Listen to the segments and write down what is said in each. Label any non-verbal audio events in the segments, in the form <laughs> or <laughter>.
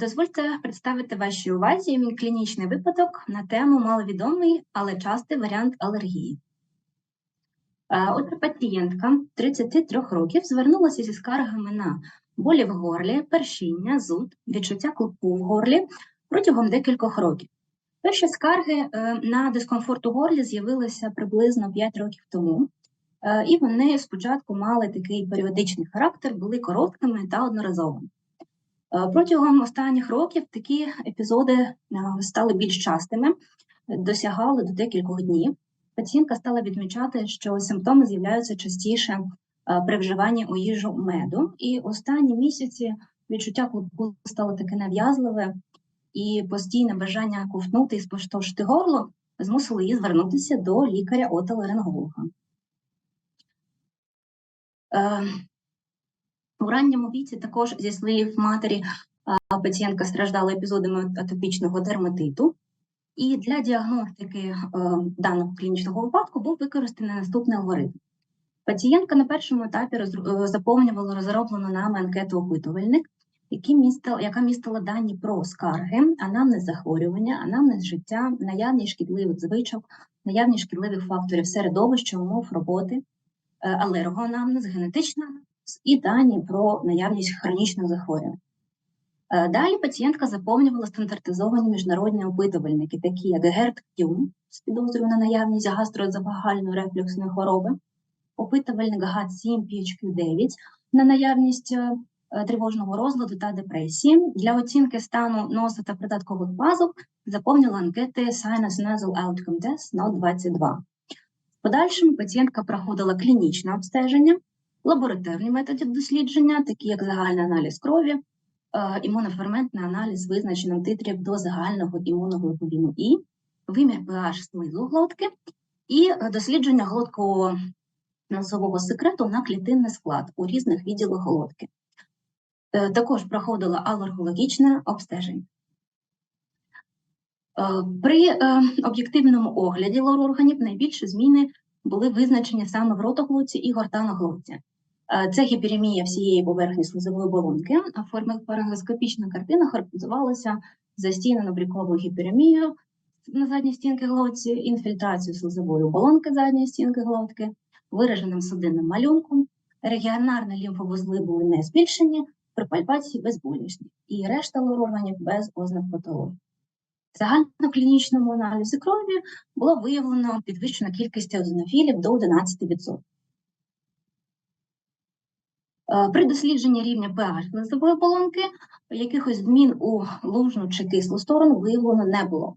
Дозвольте представити вашій увазі клінічний випадок на тему маловідомий, але частий варіант алергії. Е, Отже, пацієнтка 33 років звернулася зі скаргами на болі в горлі, першіння, зуд, відчуття клопу в горлі протягом декількох років. Перші скарги е, на дискомфорт у горлі з'явилися приблизно 5 років тому, е, і вони спочатку мали такий періодичний характер, були короткими та одноразовими. Е, Протягом останніх років такі епізоди е, стали більш частими, досягали до декількох днів. Пацієнтка стала відмічати, що симптоми з'являються частіше е, при вживанні у їжу меду, і останні місяці відчуття клопу стало таке нав'язливе, і постійне бажання ковтнути і споштовхати горло змусило її звернутися до лікаря-отоларинголога. Е, у ранньому віці також, зі слів матері, пацієнтка страждала епізодами атопічного дерматиту. І для діагностики даного клінічного випадку був використаний наступний алгоритм. Пацієнтка на першому етапі е, заповнювала розроблену нами анкету опитувальник, яка містила дані про скарги, анамнез захворювання, анамнез життя, наявність шкідливих звичок, наявність шкідливих факторів середовища, умов роботи, е, алергоанамнез, генетична і дані про наявність хронічних захворювань. Е, Далі пацієнтка заповнювала стандартизовані міжнародні опитувальники, такі як GERD-Q з підозрою на наявність гастрозапагальної рефлюксної хвороби, опитувальник GAT-7 PHQ-9 на наявність е, тривожного розладу та депресії. Для оцінки стану носа та придаткових пазух заповнила анкети Sinus Nasal Outcome Test NOT 22. В подальшому пацієнтка проходила клінічне обстеження, лабораторні методи дослідження, такі як загальний аналіз крові, е, імуноферментний аналіз з визначенням титрів до загального імуноглобуліну І, вимір pH слизу глотки і е, дослідження глоткового носового секрету на клітинний склад у різних відділах глотки. Е, Також проходила алергологічне обстеження. При об'єктивному огляді лор-органів найбільші зміни були визначені саме в ротоглотці і гортаноглотці. Е, Це гіперемія всієї поверхні слизової оболонки, а фармакоскопічна картина характеризувалася застійно-набріковою гіперемією на задній стінки глотці, інфільтрацію слизової оболонки задньої стінки глотки, вираженим судинним малюнком, регіонарні лімфовузли були не збільшені, при пальпації безболісні, і решта лор-органів без ознак патології. В загальноклінічному аналізі крові було виявлено підвищена кількість еозинофілів до 11%. Е, При дослідженні рівня pH слизової оболонки якихось змін у лужну чи кислу сторону виявлено не було.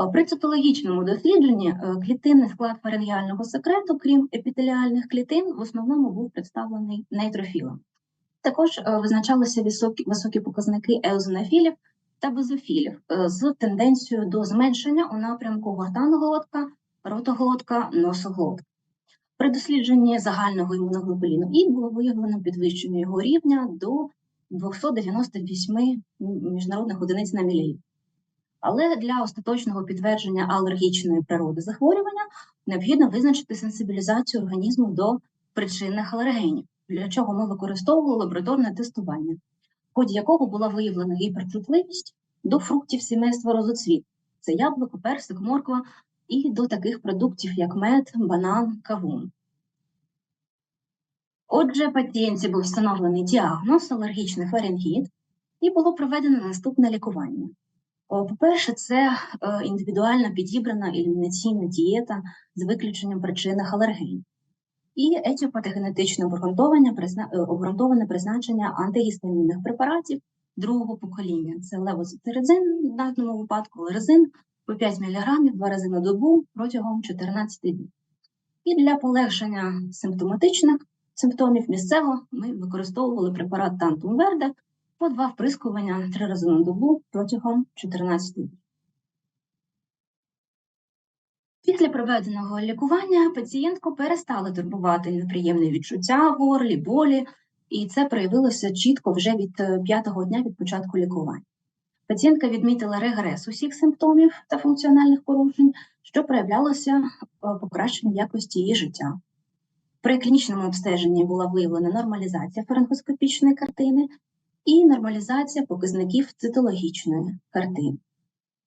Е, При цитологічному дослідженні е, клітинний склад фарингіального секрету, крім епітеліальних клітин, в основному був представлений нейтрофілом. Також визначалися високі, високі показники еозинофілів та базофілів е, з тенденцією до зменшення у напрямку гортаноглотка, ротоглотка, носоглотка. При дослідженні загального імуноглобуліну І було виявлено підвищення його рівня до 298 міжнародних одиниць на мілілітр. Але для остаточного підтвердження алергічної природи захворювання необхідно визначити сенсибілізацію організму до причинних алергенів, для чого ми використовували лабораторне тестування, в ході якого була виявлена гіперчутливість до фруктів сімейства розоцвіт. Це яблуко, персик, морква і до таких продуктів, як мед, банан, кавун. Отже, пацієнтці був встановлений діагноз алергічний фарингіт і було проведено наступне лікування. По-перше, це е, індивідуально підібрана елімінаційна дієта з виключенням причинних алергенів. І етіопатогенетичне обґрунтоване, обґрунтоване призначення антигістамінних препаратів другого покоління. Це левоцитиризин в даному випадку, лерезин по 5 мг два рази на добу протягом 14 днів. І для полегшення симптоматичних симптомів місцево ми використовували препарат Тантум Верде по два вприскування три рази на добу протягом 14 днів. Після проведеного лікування пацієнтку перестали турбувати неприємні відчуття горлі, болі, і це проявилося чітко вже від е, п'ятого дня від початку лікування. Пацієнтка відмітила регрес усіх симптомів та функціональних порушень, що проявлялося е, покращенням якості її життя. При клінічному обстеженні була виявлена нормалізація фарингоскопічної картини, і нормалізація показників цитологічної картини.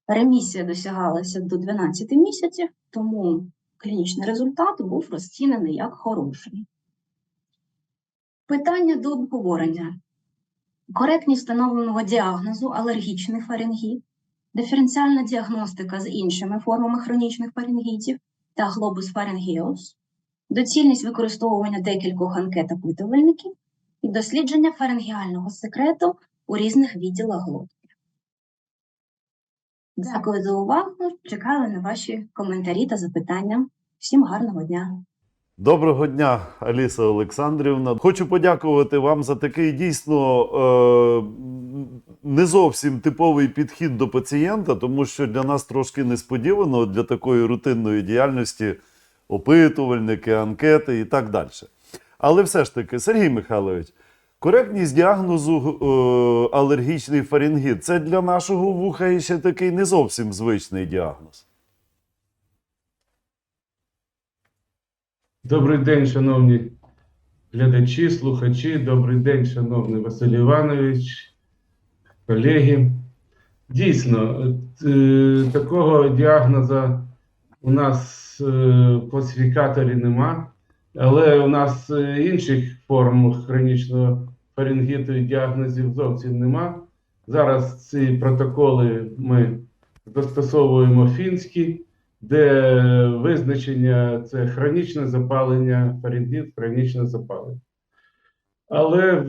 Ремісія досягалася до 12 місяців, тому клінічний результат був розцінений як хороший. Питання до обговорення. Коректність встановленого діагнозу алергічний фарингіт, диференціальна діагностика з іншими формами хронічних фарингітів та глобус фарингіус, доцільність використовування декількох анкет опитувальників і дослідження фарингіального секрету у різних відділах глотки. Дякую за увагу. Чекаю на ваші коментарі та запитання. Всім гарного дня! Доброго дня, Аліса Олександрівна. Хочу подякувати вам за такий дійсно е, не зовсім типовий підхід до пацієнта, тому що для нас трошки несподівано для такої рутинної діяльності опитувальники, анкети і так далі. Але все ж таки, Сергій Михайлович, коректність діагнозу е, алергічний фарінгіт це для нашого вуха ще такий не зовсім звичний діагноз. Добрий день, шановні глядачі, слухачі. Добрий день, шановний Василь Іванович, колеги. Дійсно, е, такого діагноза у нас е, в класифікаторі нема, але у нас е, інших форм хронічного фарингіту і діагнозів зовсім нема. Зараз ці протоколи ми застосовуємо фінські де визначення це хронічне запалення, фарингіт, хронічне запалення. Але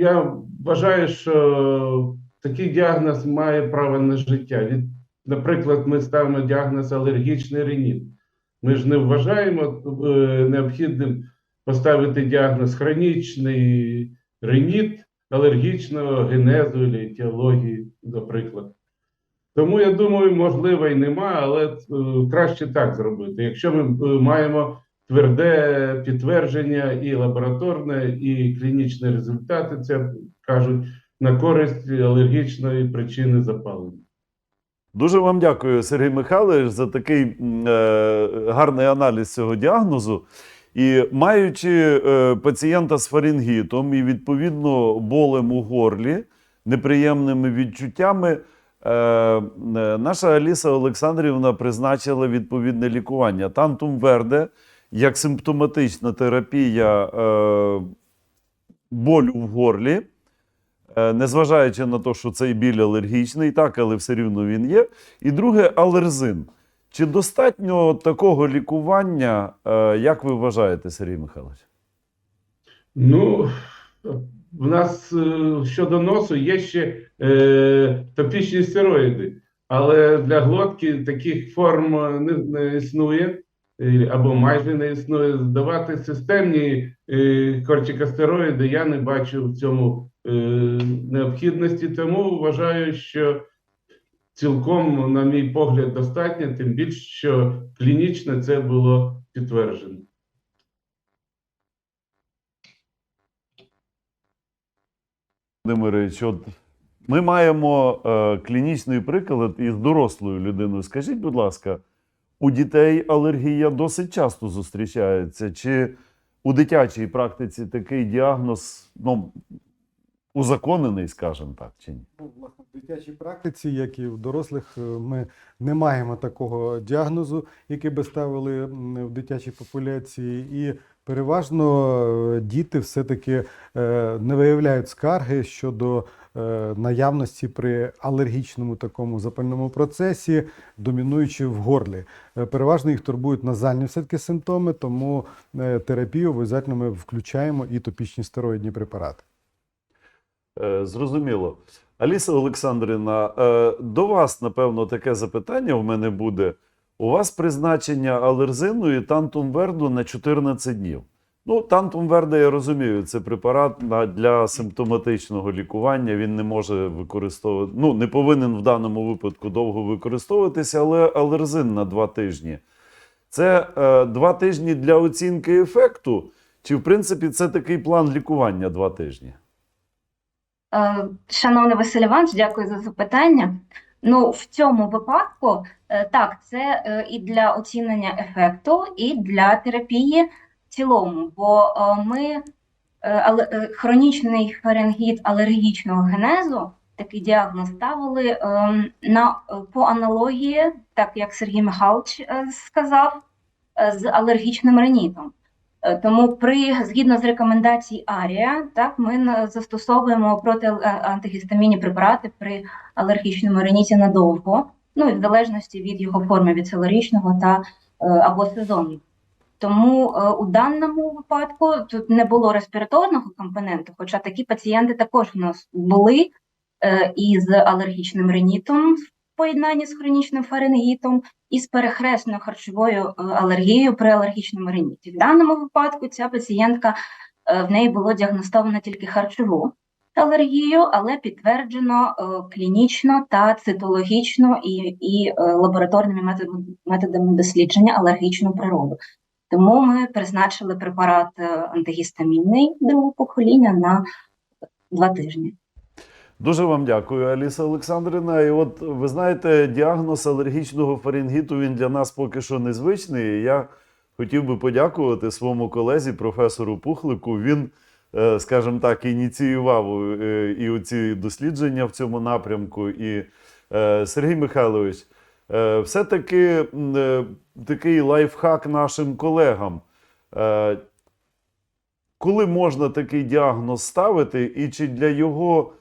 я вважаю, що такий діагноз має право на життя. Наприклад, ми ставимо діагноз алергічний реніт. Ми ж не вважаємо е, необхідним поставити діагноз хронічний реніт алергічного генезу або етіології, наприклад. Тому я думаю, можливо, і нема, але е, краще так зробити. Якщо ми е, маємо тверде підтвердження і лабораторне, і клінічні результати, це кажуть на користь алергічної причини запалення. Дуже вам дякую, Сергій Михайлович, за такий е, гарний аналіз цього діагнозу. І маючи е, пацієнта з фарингітом і відповідно болем у горлі, неприємними відчуттями, наша Аліса Олександрівна призначила відповідне лікування. Тантум Верде як симптоматична терапія е, болю в горлі. Е, Незважаючи на те, що цей біль алергічний, так, але все рівно він є. І друге алерзин. Чи достатньо такого лікування, е, як ви вважаєте, Сергій Михайлович? Ну, в нас е, щодо носу є ще е, топічні стероїди, але для глотки таких форм е, не, не існує е, або майже не існує. Здавати системні е, кортикостероїди я не бачу в цьому е, необхідності, тому вважаю, що цілком, на мій погляд, достатньо, тим більше, що клінічно це було підтверджено. Володимирович, от ми маємо е, клінічний приклад із дорослою людиною. Скажіть, будь ласка, у дітей алергія досить часто зустрічається? Чи у дитячій практиці такий діагноз ну, узаконений, скажімо так, чи ні? Ну, в дитячій практиці, як і в дорослих, е, ми не маємо такого діагнозу, який би ставили в дитячій популяції. І переважно е, діти все-таки е, не виявляють скарги щодо е, наявності при алергічному такому запальному процесі, домінуючи в горлі. Переважно їх турбують назальні все-таки симптоми, тому терапію обов'язково ми включаємо і топічні стероїдні препарати. Зрозуміло. Аліса Олександрівна, до вас, напевно, таке запитання в мене буде. У вас призначення алерзину і тантум верду на 14 днів. Ну, тантум верда, я розумію, це препарат для симптоматичного лікування. Він не може використовувати, ну, не повинен в даному випадку довго використовуватися, але алерзин на 2 тижні. Це е, 2 тижні для оцінки ефекту, чи, в принципі, це такий план лікування 2 тижні? Е, Шановний Василь Іванович, дякую за запитання. Ну, в цьому випадку, е, так, це е, і для оцінення ефекту, і для терапії в цілому, бо е, ми хронічний фарингіт алергічного генезу. Такий діагноз ставили ем, на по аналогії, так як Сергій Михайлович сказав, з алергічним ринітом. Е, Тому при згідно з рекомендацій Арія, так ми застосовуємо проти антигістамінні препарати при алергічному риніті надовго, ну і в залежності від його форми від целорічного та е, або сезонів. Тому е, у даному випадку тут не було респіраторного компоненту, хоча такі пацієнти також у нас були е, із алергічним ринітом в поєднанні з хронічним фарингітом і з перехресною харчовою е, алергією при алергічному риніті. В даному випадку ця пацієнтка е, в неї було діагностовано тільки харчову алергію, але підтверджено е, клінічно та цитологічно і, і лабораторними методами, дослідження алергічну природу. Тому ми призначили препарат антигістамінний другого покоління на два тижні. Дуже вам дякую, Аліса Олександрівна. І от ви знаєте, діагноз алергічного фарингіту він для нас поки що незвичний. Я хотів би подякувати своєму колезі, професору Пухлику. Він, е, скажімо так, ініціював е, і оці дослідження в цьому напрямку. І е, Сергій Михайлович, все-таки такий лайфхак нашим колегам. Коли можна такий діагноз ставити, і чи для його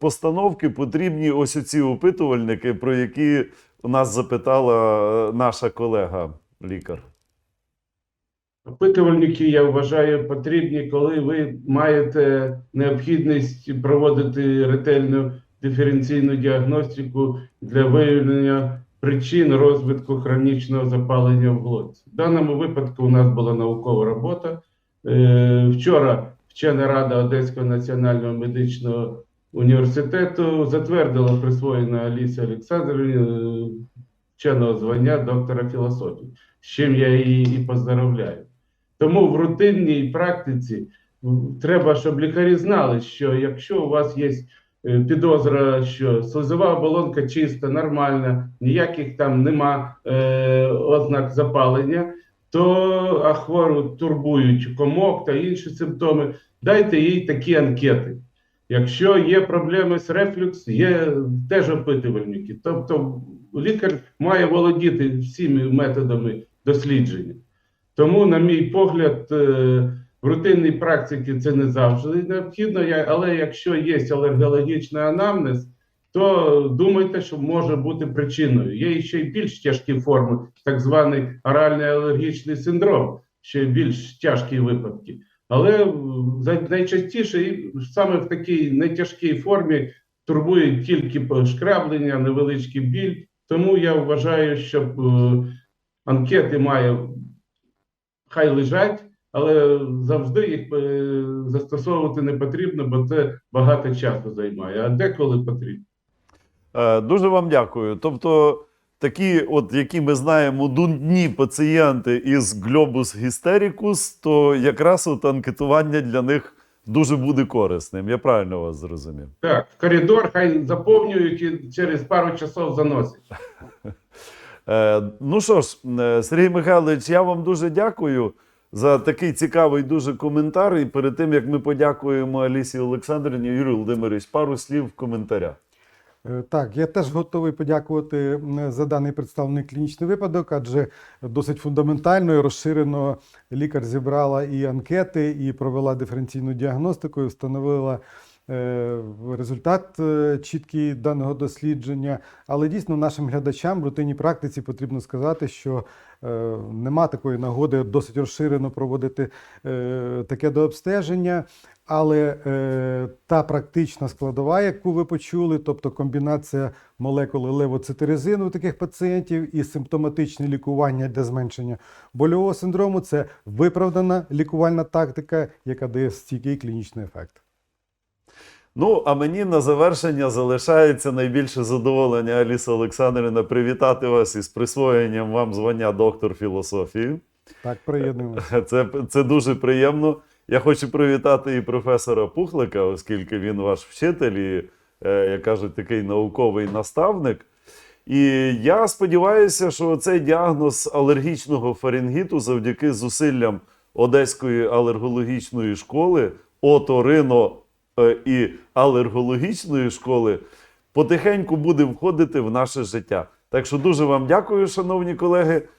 постановки потрібні ось оці опитувальники, про які нас запитала е, наша колега лікар? Опитувальники, я вважаю, потрібні, коли ви маєте необхідність проводити ретельну диференційну діагностику для виявлення причин розвитку хронічного запалення в глотці. В даному випадку у нас була наукова робота. Е, Вчора вчена рада Одеського національного медичного університету затвердила присвоєння Алісі Олександрівні е, вченого звання доктора філософії, з чим я її і поздравляю. Тому в рутинній практиці треба, щоб лікарі знали, що якщо у вас є е, підозра, що слизова оболонка чиста, нормальна, ніяких там нема е, ознак запалення, то а хвору турбують комок та інші симптоми, дайте їй такі анкети. Якщо є проблеми з рефлюкс, є теж опитувальники. Тобто лікар має володіти всіми методами дослідження. Тому, на мій погляд, е, в рутинній практиці це не завжди необхідно, але якщо є алергологічний анамнез, то думайте, що може бути причиною. Є ще й більш тяжкі форми, так званий оральний алергічний синдром, ще більш тяжкі випадки. Але найчастіше саме в такій нетяжкій формі турбує тільки шкраблення, невеличкий біль. Тому я вважаю, що е, анкети має хай лежать, але завжди їх е, застосовувати не потрібно, бо це багато часу займає. А деколи потрібно. Е, Дуже вам дякую. Тобто, такі, от, які ми знаємо, дунні пацієнти із глобус гістерікус, то якраз от анкетування для них дуже буде корисним. Я правильно вас зрозумів. Так, в коридор хай заповнюють і через пару часов заносять. <laughs> Е, ну що ж, е, Сергій Михайлович, я вам дуже дякую за такий цікавий дуже коментар. І перед тим як ми подякуємо Алісі Олександрівні, Юрій Володимирович, пару слів в коментарях. Е, Так, я теж готовий подякувати за даний представлений клінічний випадок, адже досить фундаментально і розширено лікар зібрала і анкети, і провела диференційну діагностику, і встановила е, результат е, чіткий даного дослідження. Але дійсно нашим глядачам в рутинній практиці потрібно сказати, що е, нема такої нагоди досить розширено проводити е, таке дообстеження. Але е, та практична складова, яку ви почули, тобто комбінація молекули левоцитиризину у таких пацієнтів і симптоматичне лікування для зменшення больового синдрому, це виправдана лікувальна тактика, яка дає стійкий клінічний ефект. Ну, а мені на завершення залишається найбільше задоволення, Аліса Олександрівна, привітати вас із присвоєнням вам звання доктор філософії. Так, приєднуємося. Це, це дуже приємно. Я хочу привітати і професора Пухлика, оскільки він ваш вчитель і, е, як кажуть, такий науковий наставник. І я сподіваюся, що цей діагноз алергічного фарингіту завдяки зусиллям Одеської алергологічної школи, оторино е, і алергологічної школи потихеньку буде входити в наше життя. Так що дуже вам дякую, шановні колеги.